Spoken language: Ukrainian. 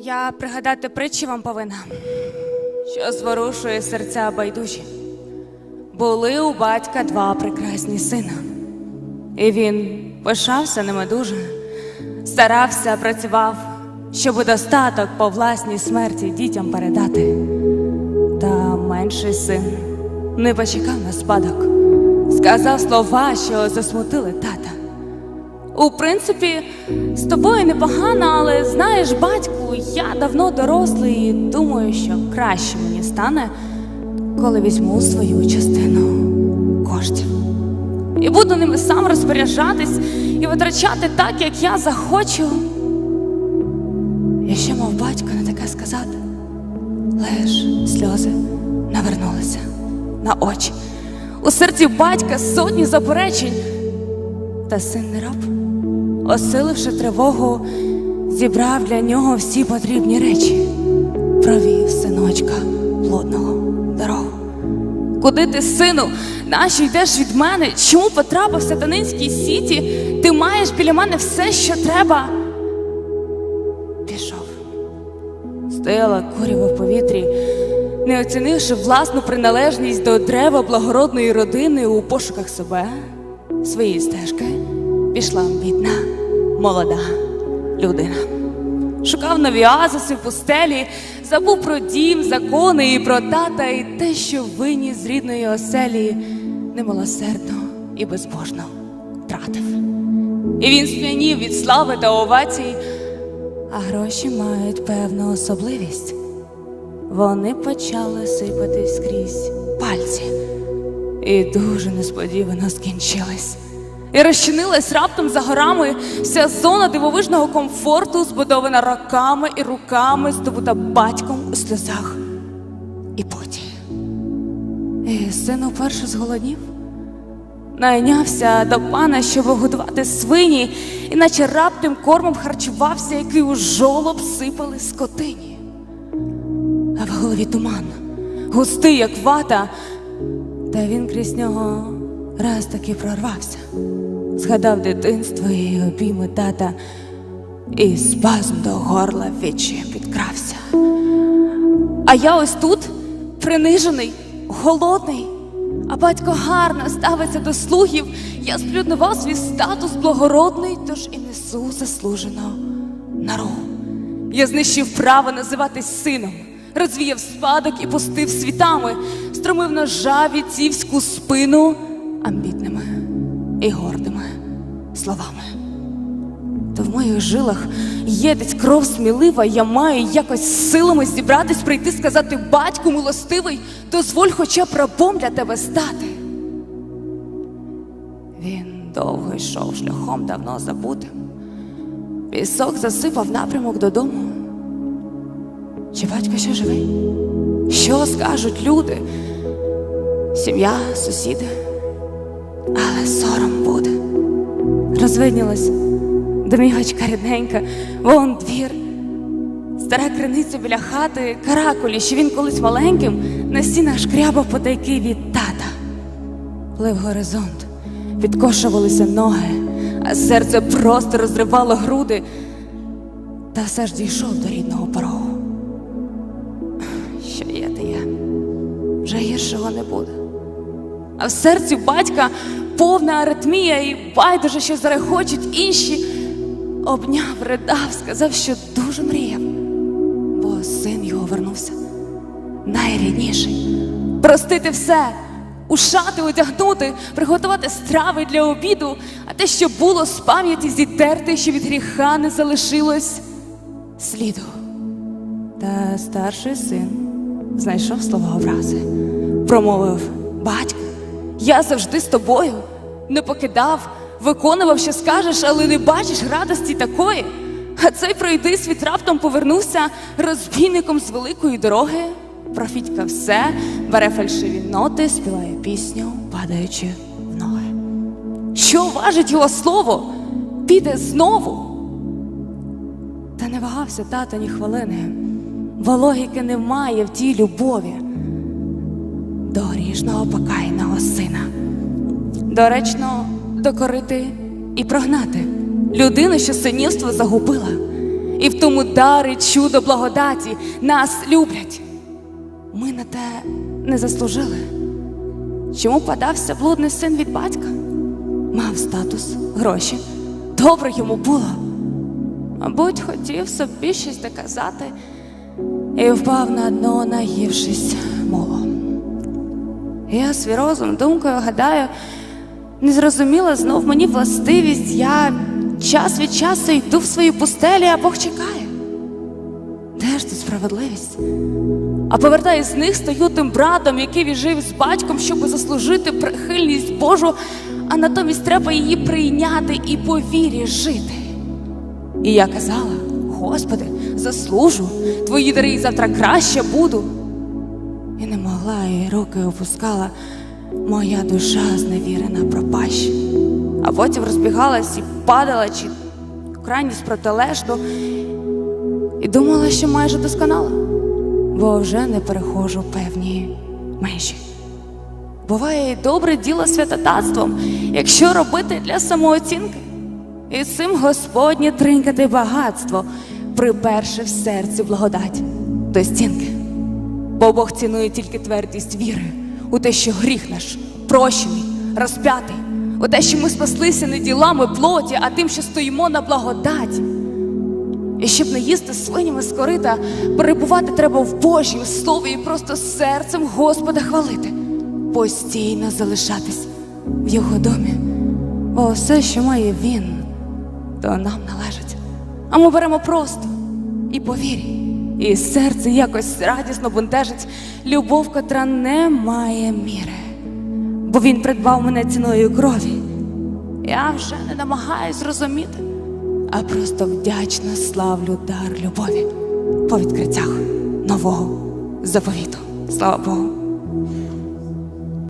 Я пригадати притчі вам повинна, що зворушує серця байдужі. Були у батька два прекрасні сина, і він пишався ними дуже, старався, працював, щоб достаток по власній смерті дітям передати. Та менший син не почекав на спадок, сказав слова, що засмутили тата. У принципі, з тобою непогано, але знаєш, батьку, я давно дорослий і думаю, що краще мені стане, коли візьму свою частину коштів. І буду ними сам розпоряджатись і витрачати так, як я захочу. Я ще мав батько не таке сказати, лиш сльози навернулися на очі. У серці батька сотні заперечень. Та син не раб, осиливши тривогу, зібрав для нього всі потрібні речі, провів синочка плодного дорогу. Куди ти, сину, нащо йдеш від мене? Чому потрапив в сатанинській сіті? Ти маєш біля мене все, що треба. Пішов. Стояла курява в повітрі, не оцінивши власну приналежність до дерева благородної родини у пошуках себе, своєї стежки, пішла бідна, молода людина. Шукав нові азиси в пустелі, забув про дім, закони і про тата, і те, що виніс з рідної оселі, немилосердно і безбожно тратив. І він сп'янів від слави та овацій, а гроші мають певну особливість. Вони почали сипатись скрізь пальці, і дуже несподівано скінчились. І розчинилась раптом за горами вся зона дивовижного комфорту, збудована роками і руками, здобута батьком у сльозах і поті. І син уперше зголоднів, найнявся до пана, щоб годувати свині, і наче раптом кормом харчувався, який у жолоб сипали скотині. А в голові туман, густий, як вата, та він крізь нього раз таки прорвався. Згадав дитинство і обійми тата, і спазм до горла відчаєм підкрався. А я ось тут принижений, голодний, а батько гарно ставиться до слугів. Я сплюднував свій статус благородний, тож і несу заслужено нару. Я знищив право називатись сином, розвіяв спадок і пустив світами, стромив ножа віцівську спину амбітними і гордими словами. То в моїх жилах є десь кров смілива, я маю якось силами зібратись, прийти, сказати батьку милостивий, дозволь хоча б рабом для тебе стати. Він довго йшов шляхом давно забутим. Пісок засипав напрямок додому. Чи батько ще живий? Що скажуть люди? Сім'я, сусіди, але сором буде. Розвиднілась домівочка рідненька, вон двір, стара криниця біля хати, каракулі, що він колись маленьким на стінах шкрябав потайки від тата. Плив горизонт, підкошувалися ноги, а серце просто розривало груди, та все ж дійшов до рідного порогу. Що є, те є, вже гіршого не буде. А в серці батька повна аритмія і байдуже, що зарехочуть інші. Обняв, ридав, сказав, що дуже мріяв, бо син його вернувся найрідніший. Простити все, у шати одягнути, приготувати страви для обіду, а те, що було з пам'яті зітерти, що від гріха не залишилось сліду. Та старший син знайшов слова образи, промовив батько, я завжди з тобою не покидав, виконував, що скажеш, але не бачиш радості такої. А цей пройди світ раптом повернувся розбійником з великої дороги. Профітька все, бере фальшиві ноти, співає пісню, падаючи в ноги. Що важить його слово? Піде знову. Та не вагався тато ні хвилини, бо логіки немає в тій любові до грішного покаяного сина. Доречно докорити і прогнати людину, що синівство загубила, і в тому дари чудо благодаті нас люблять. Ми на те не заслужили. Чому подався блудний син від батька? Мав статус, гроші, добре йому було. Мабуть, хотів собі щось доказати і впав на дно, наївшись молом. Я свій розум думкою гадаю, не зрозуміла знов мені властивість. Я час від часу йду в свої пустелі, а Бог чекає. Де ж тут справедливість? А повертаюсь з них стою тим братом, який віджив з батьком, щоб заслужити прихильність Божу, а натомість треба її прийняти і по вірі жити. І я казала: Господи, заслужу, твої дари завтра краще буду. І не могла, і руки опускала моя душа зневірена пропаща. А потім розбігалась і падала, чи крайність протилежну, і думала, що майже досконала, бо вже не перехожу певні межі. Буває і добре діло святотатством, якщо робити для самооцінки. І цим Господнє тринькати багатство, приперши в серці благодать до стінки. Бо Бог цінує тільки твердість віри у те, що гріх наш прощений, розп'ятий, у те, що ми спаслися не ділами плоті, а тим, що стоїмо на благодаті. І щоб не їсти свинями з корита, перебувати треба в Божім слові і просто серцем Господа хвалити, постійно залишатись в його домі. Бо все, що має він, то нам належить. А ми беремо просто і по вірі. І серце якось радісно бентежить любов, котра не має міри. Бо він придбав мене ціною крові. Я вже не намагаюсь зрозуміти, а просто вдячно славлю дар любові по відкриттях нового заповіту. Слава Богу.